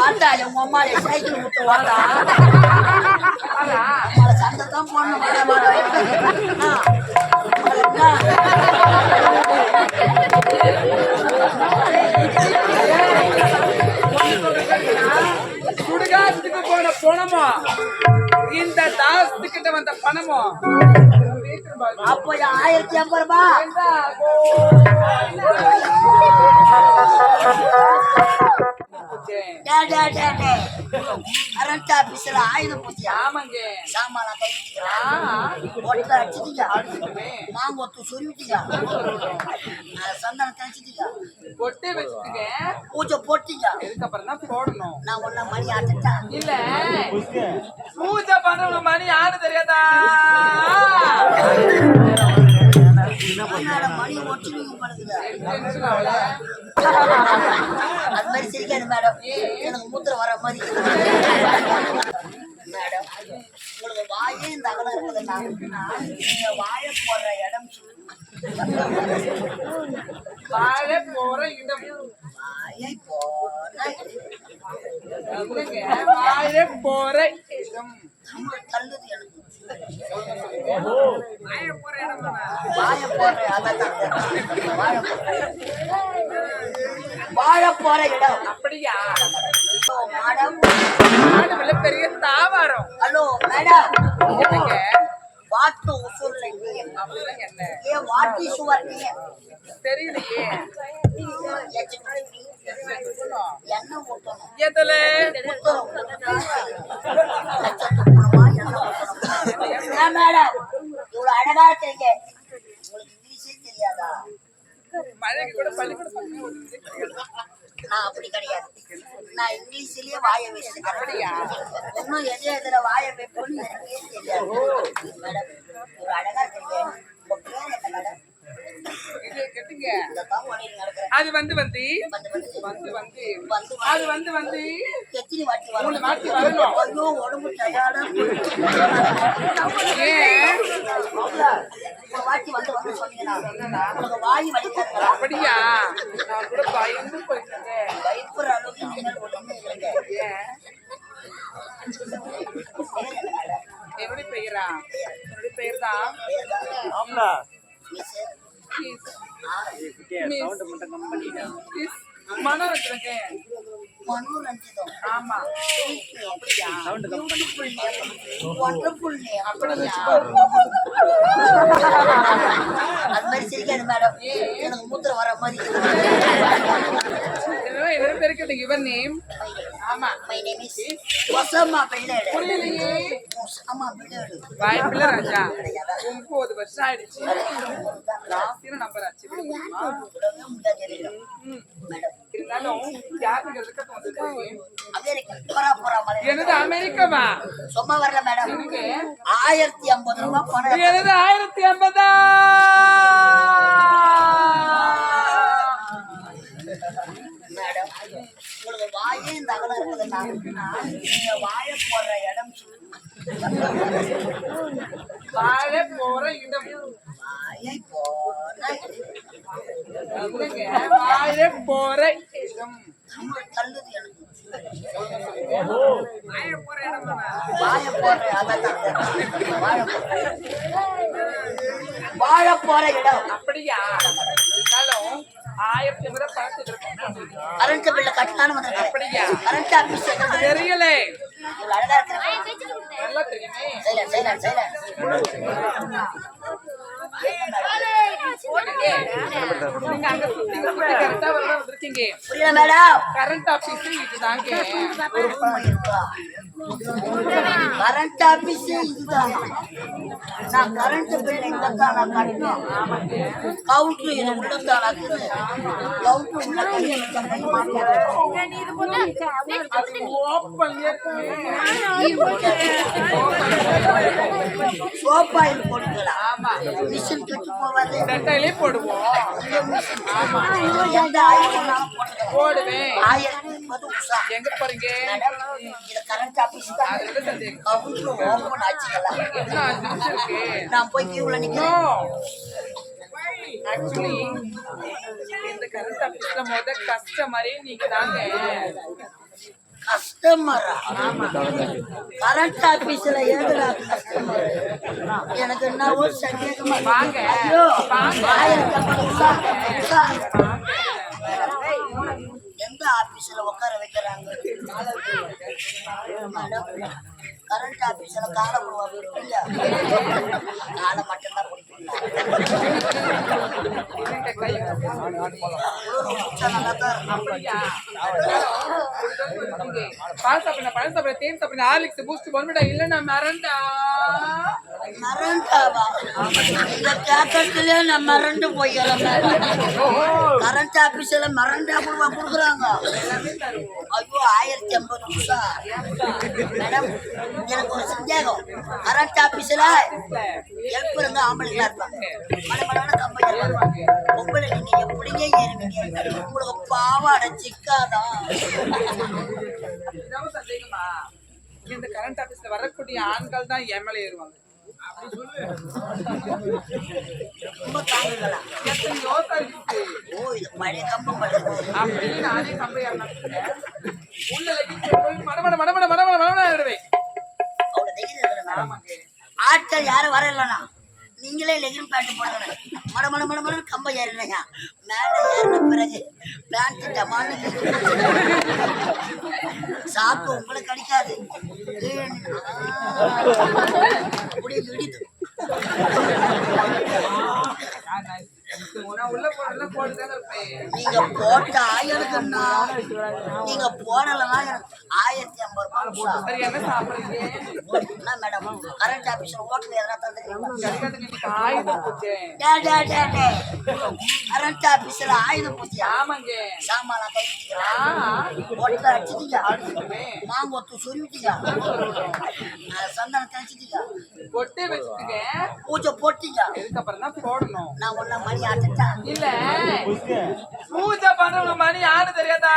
அத்த வச்ச அம்மா சைக்கிள் விட்டு வாட்டா சண்டை தான் போடணும் சுடுகாட்டுக்கு போன இந்த தாசத்துக்கிட்ட வந்த பணமும் அப்போ ஆயிரத்தி ஐம்பது ரூபா. கரண்ட் ஆபீஸ்ல ஆயுத பூஜையா ஆமாங்க. சாமான ஒட்டை அடிச்சிட்டீங்க மாங்கொத்து சொருவிட்டீங்க சந்தனம் தெளிச்சிட்டீங்க பொட்டு வச்சுட்டுங்க பூஜை போட்டீங்க இதுக்கப்புறம் தான் போடணும். நான் ஒன்ன மணி ஆட்டுட்டேன் இல்ல. பூஜை. பண்றவங்க மணி யாரு தெரியாதா? அது மாதிரி சிரிக்காது மேடம். எனக்கு மூத்திர வர மாதிரி. மேடம் உங்களுக்கு வாயே இந்த அகலம் இருக்குதுன்னா நீங்க வாயை போடுற இடம் வாழ போற இடம். வாயை இல்லைங்க, வாழ போற இடம் தமிழ் தள்ளுது எனக்கு வாழ போற இடம் தானே வாயை போடுற அதான் வாழை போற இடம். அப்படியா? மேடம் பெரிய தாவாரம். ஹலோ மேடம் வாட்டு உசூர்ல என்ன? ஏன் வாட்டி சுவர் நீ. தெரியலையே. எதுல? ஏன் மேடம் இவ்வளவு அழகா இருக்கீங்க. நான் அப்படி கிடையாது. நான் இங்கிலீஷ்லயே வாய வச்சிருக்கேன் இன்னும் எது எதுல வாய வைப்போம்னு எனக்கே தெரியாது. மேடம் அழகா இருக்கீங்க உங்க பேர் என்ன மேடம் இது கேட்டுங்க இந்த தான் ஓடிட்டு நடக்கிறேன் அது வந்து வந்து வந்து வந்து அது வந்து வந்து மூணு வாட்டி வரணும். உடம்பு டயர்டா ஒரு வாட்டி வந்து வந்து சொன்னீங்கன்னா உங்களுக்கு வாய் வலிக்காதுங்களா அப்படியா? நான் கூட பயந்து போயிட்டேன். பயப்படுற அளவுக்கு நீங்கள் ஒண்ணுமே இல்லைங்க ஏன்? என்னுடைய பெயரா? என்னுடைய பெயர் தான் மிஸ் மிஸ் மனோரஞ்சனங்க மனோரஞ்சிதம் ஆமா அப்படியா ஒண்டர்ஃபுல் நேம் அப்படியா அது மாதிரி சிரிக்காது மேடம் எனக்கு மூத்திர வர மாதிரி இவர் நேம் ஆமா மை நேம் இஸ் ஒசம்மா பிள்ளைடு புரியலையே. ஒசம்மா பிள்ளைடு வாய்ப்பில்ல ராஜா. ஒன்பது வருஷம் ஆயிடுச்சு. நம்பர் ஆச்சு. மேடம் போறா போறா எனது அமெரிக்காவா? சும்மா வரல மேடம். ஆயிரத்தி ஐம்பது ரூபாய் பணம். எனது ஆயிரத்தி ஐம்பதா? மேடம் உங்களுக்கு வாயே இந்த அகலம் இருக்குதுன்னா நீங்க வாயை போடுற இடம் வாழ போற இடம். வாழ போற தமிழ் தள்ளுது எனக்கு. வாழ போற இடம் வாயை வாழை வாழ போற இடம். அப்படியா? இருந்தாலும் ஆயிரத்தி பணத்துக்கு இருக்கும் கரண்ட் பில்ல கட்டலான்னு வந்திருக்கேன் அப்படியா? கரண்ட் ஆபீஸ் தெரியல. நல்லா தெரியுமே. சைலண்ட் சைலண்ட் சைலண்ட் நீங்க அங்க சுத்தி சுத்தி கரெக்டா வர வந்திருக்கீங்க புரியல மேடம் கரண்ட் ஆபீஸ் இதுதாங்க கரண்ட் ஆபீஸே இதுதான். நான் கரண்ட் பில் எங்க தான் நான் கட்டணும். கவுண்டர் இது உள்ளதான் இருக்குது. கவுண்டர் உள்ள சோப்பா இது ஆமா. மிஷின் கட்டி போவாது போடுவோம் ஆயிரம் எங்க போறீங்க? கரண்ட் ஆபீஸ் என்ன சந்தேகம்? ஓப்பன் என்ன நான் போய் நிக்கிறேன். ஆக்சுவலி இந்த கரண்ட் ஆபீஸ்ல முத கஸ்டமரே நீங்க தாங்க. கஸ்டமரா கரண்ட் ஆபீஸ்ல ஏதுடா கஸ்டமர் எனக்கு சந்தேகமா இருக்கு. வாங்க. ஐயோ வாங்க. ஆபீஸ்ல உட்கார வைக்கிறாங்க. கரண்ட் ஆபீஸ்ல காலை இல்ல காலை மட்டும்தான் பால் பழம் சாப்பிடுங்க தேன் சாப்பிடுங்க ஹார்லிக்ஸ் பூஸ்ட் பொன்மிடா இல்லைன்னா மறண்டா மறந்தாவா இந்த கேக்கத்திலே நான் மறந்து போய்க்கிறேன் கரண்ட் ஆபீஸ்ல மறந்தா கொடுவா கொடுக்குறாங்க. ஐயோ ஆயிரத்தி ஐம்பது நிமிஷம் மேடம் எனக்கு ஒரு சந்தேகம். கரண்ட் ஆபீஸ்ல ஹெல்ப் இருந்தா ஆம்பளைங்களா இருப்பாங்க. மட மடமான கம்பெனி பொம்பளை நீங்க எப்படிங்க ஏறுவீங்க உங்களுக்கு பாவாடை சிக்காதான் இந்த கரண்ட் ஆபீஸ்ல வரக்கூடிய ஆண்கள் தான் எம்எல்ஏ ஏறுவாங்க. ஓ இது பழைய கம்பம் அப்படின்னு நானே கம்பெனி உள்ள லெகின்ஸ் யாரும் வர இல்லைண்ணா. நீங்களே லெகின் பேண்ட் போடணும் மட மட மட மட கம்ப ஏறினீங்க மேலே ஏறின பிறகு பேண்ட் டமான்னு சாக்கு உங்களுக்கு கிடைக்காது அப்படியே இடிது நீங்க போட்டா எனக்குண்ணா நீங்க போடலாம் எனக்கு ஆயிரத்தி ஐம்பது ரூபாய் என்ன மேடம் கரண்ட் ஆபீஸ்ல ஹோட்டல் எதனா தந்துக்கிறீங்களா ஆயுதம். கரண்ட் ஆபீஸ்ல ஆயுத பூஜையா? ஆமாங்க. சாமான ஹோட்டல் அடிச்சிட்டீங்க அடிச்சிடுவேன். மாங்கொத்து சொருவிட்டீங்க சந்தனம் தெளிச்சிட்டீங்க பொட்டே வச்சுட்டுங்க பூஜை போட்டீங்க இதுக்கப்புறம் தான் போடணும். நான் ஒன்ன மணி ஆட்டுட்டா? இல்ல. பூஜை பண்றவங்க மணி யாரு தெரியாதா?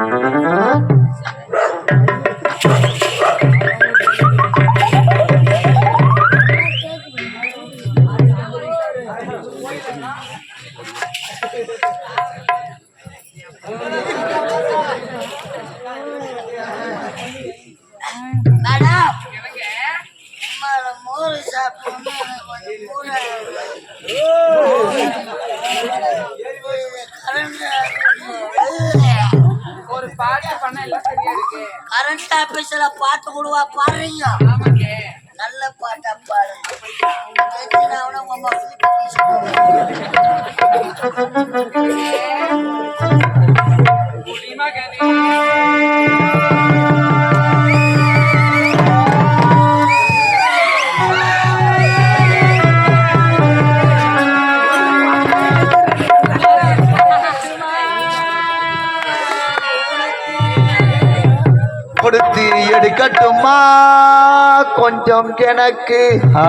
மேடம் கொடுவா பாடுறீங்க? நல்ல பாட்டா பாடுங்க. வருமா கொஞ்சம் எனக்கு ஆ.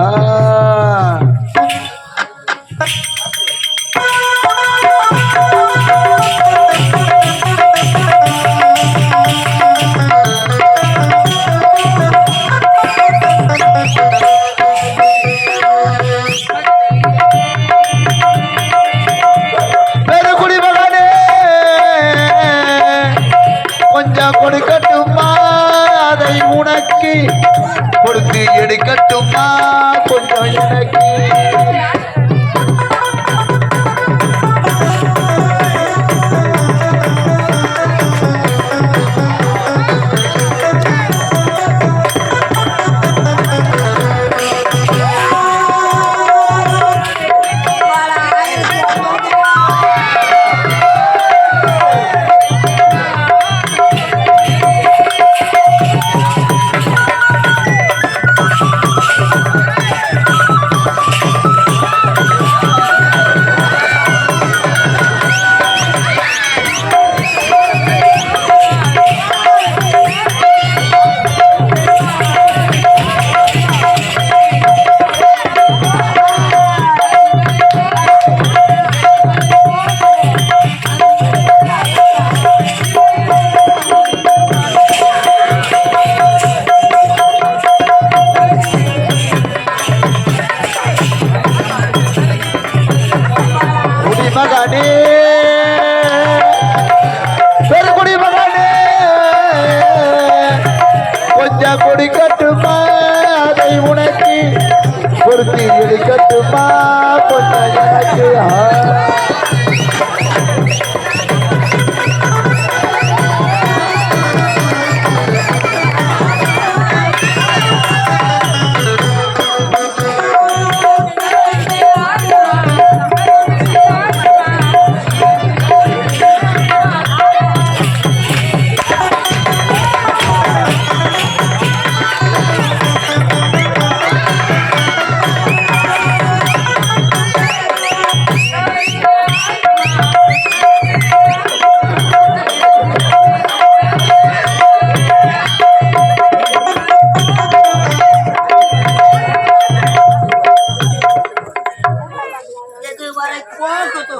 வரை போகுதோ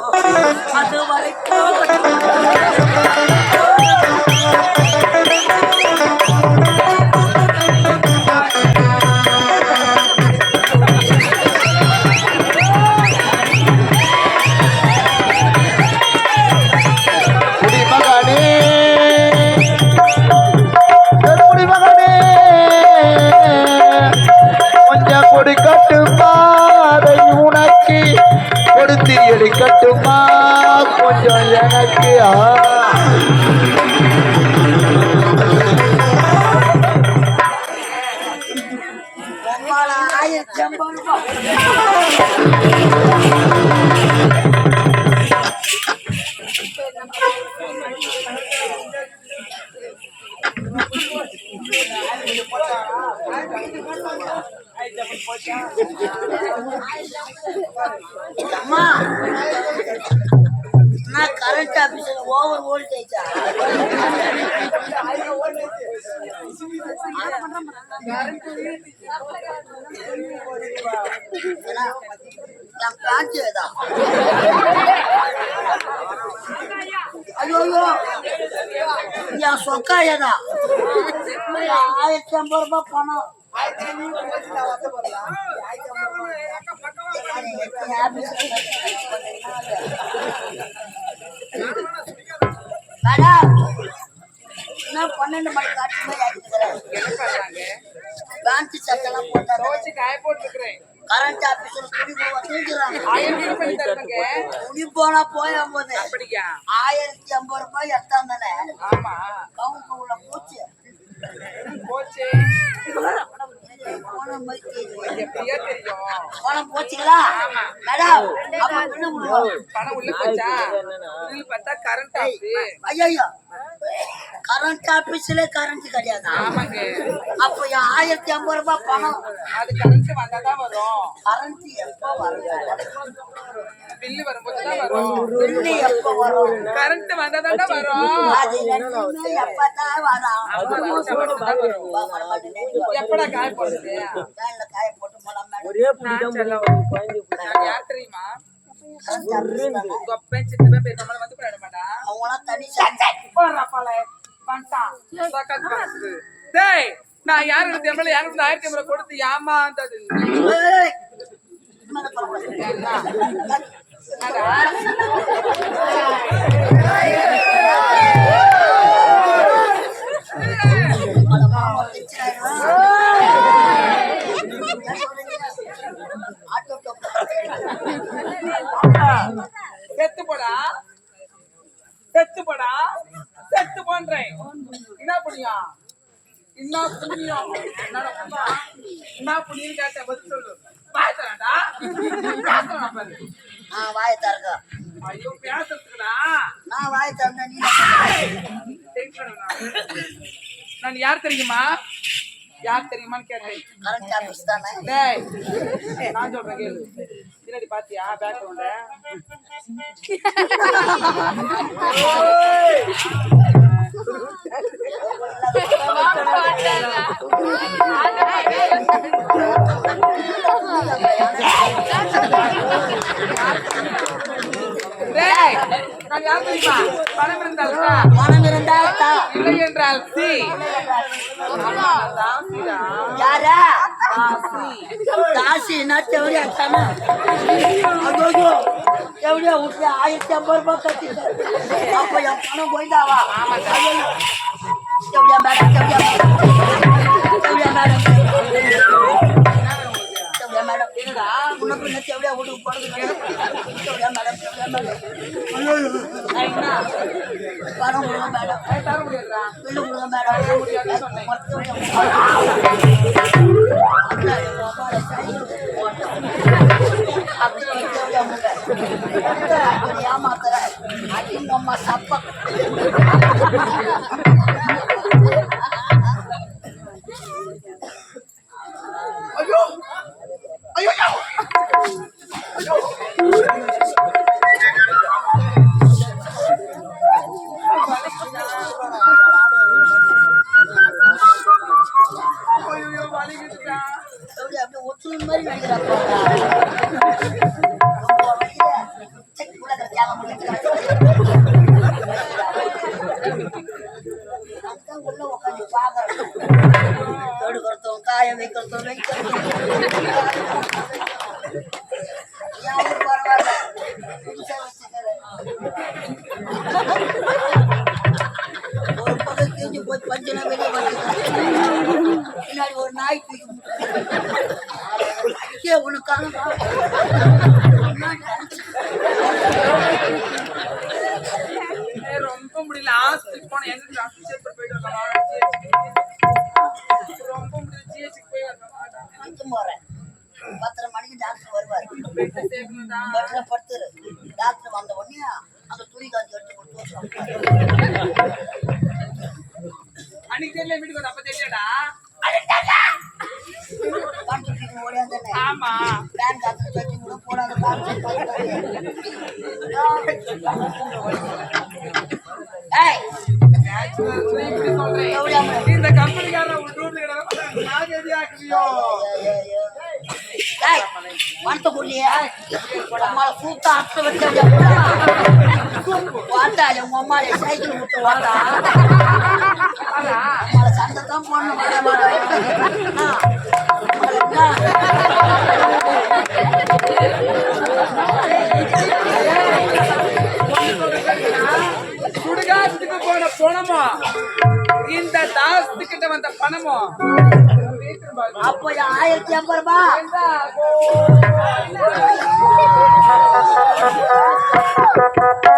அது வரை போகட்டும் என் காட்சியதா ஐயோ. என் சொக்காயதா ஆயிரத்தி ஐம்பது ரூபாய் பணம். மேடம் இன்னும் பன்னெண்டு மணிக்கு ஆட்சி மாதிரி ஆகிட்டு என்ன பண்றாங்க பேண்ட் சட்டெல்லாம் போட்டாரு ரோச்சு காய போட்டுருக்கிறேன். கரண்ட் ஆபீஸ்ல துணி போக தூக்குறாங்க துணி போனா போய் போது ஆயிரத்தி ஐம்பது ரூபாய் எடுத்தாங்க கவுங்க உள்ள பூச்சி. போச்சு. போச்சுங்களா? மேடம் பணம் உள்ள போச்சா? பார்த்தா கரண்ட் ஆகுது. ஐயோ. கரண்ட் ஆபீஸ்ல கரண்ட் கிடையாது? ஆமாங்க. அப்ப ஆயிரத்தி ஐம்பது ரூபாய் பணம். அது கரண்ட் வந்தாதான் வரும். கரண்ட் எப்ப வரும் பில்லு வரும்போது தான் வரும். வெள்ளி எப்ப வரும்? கரண்ட் வந்தாதான் வரும். அது ரெண்டுமே எப்பதான் வரும். எப்படா காய போடுது காய போட்டு போலாம். நான் யார் தெரியுமா? சித்தப்பன் பெரியம்மாள் வந்து போயிட மாட்டா அவங்களாம் தனி சண்டை போடுறா பால வந்துட்டான் பக்கத்து பக்கத்து. டேய் நான் யாருக்கு ஆயிரத்தி ஐம்பது கொடுத்து ஏமாந்தது ஏய், மேல பரவாயில்ல. அந்த மாமா வச்சுறாரு. ஆட்டோ. செத்து போடா செத்து போடா செத்து போன்றேன் என்ன புண்ணியம்? என்ன புண்ணியம்? என்ன புண்ணியம் கேட்ட பதில் சொல்லு. பாய்த்தறாடா பேசுறான் பாரு. வாயை திறக்க. ஐயோ பேசுறதுக்குடா. நான் வாயை திறந்தா நீ நான் யார் தெரியுமா? யார் தெரியுமான்னு கேட்டேன். கரண்ட் ஆபீஸ் தானே? டேய் நான் சொல்றேன் கேளு. பின்னாடி பாத்தியா? பேக்ரவுண்ட டேய் நான் யார் தெரியுமா? பணம் இருந்தால் பணம். இல்லை என்றால் சி. யாரா? ராசி. காசினா செவடியா தானே ஐயோ செவடியா விட்டு ஆயிரத்தி ஐம்பது ரூபாய் கட்டிட்டேன் அப்ப என் பணம் போயிட்டாவா செவடியா மேடம் செவடியா மேடம் மேடம் மேடம் உனக்கு என்ன வீட்டுக்கு போறது செவடியா மேடம் செவடியா மேடம் பணம் கொடுங்க மேடம் தர முடியாதுடா. பில்லு கொடுங்க மேடம் ஏமாத்துற அடிங்க அம்மா சப்ப ஐயோ ஐயோ ஐயோ வலிக்குதுடா அப்படியே மாதிரி ரொம்ப முடியல. ஹாஸ்பிட்டல் போன எங்க ஹாஸ்பிட்டல் போயிட்டு வரலாம் ரொம்ப முடியல. ஜிஹெச்சுக்கு போய் வரலாம் போறேன். பத்தரை மணிக்கு டாக்டர் வருவார். பெட்டு சேர்க்கணும்டா பெட்ல படுத்துரு டாக்டர் வந்த உடனே அந்த துணி காஞ்சி எடுத்து கொடுத்து அன்னைக்கு தெரியல வீட்டுக்கு அப்ப தெரியலடா. ஆமா. பேன் காத்துல தட்டி கூட போடாத இந்த கம்பெனிக்காரன் ஒரு ரூட்ல மனத்த புள்ளியே அம்மால சூத்தா அத்தை வச்ச வாட்டா உங்க அம்மால சைக்கிள் விட்டு வாட்டா அம்மால சண்டை தான் போடணும் வர சுடுகாட்டுக்கு போன பணமோ? இந்த தாஸ்து கிட்ட வந்த பணமோ? அப்போ ஆயிரத்தி ஐம்பது ரூபாய்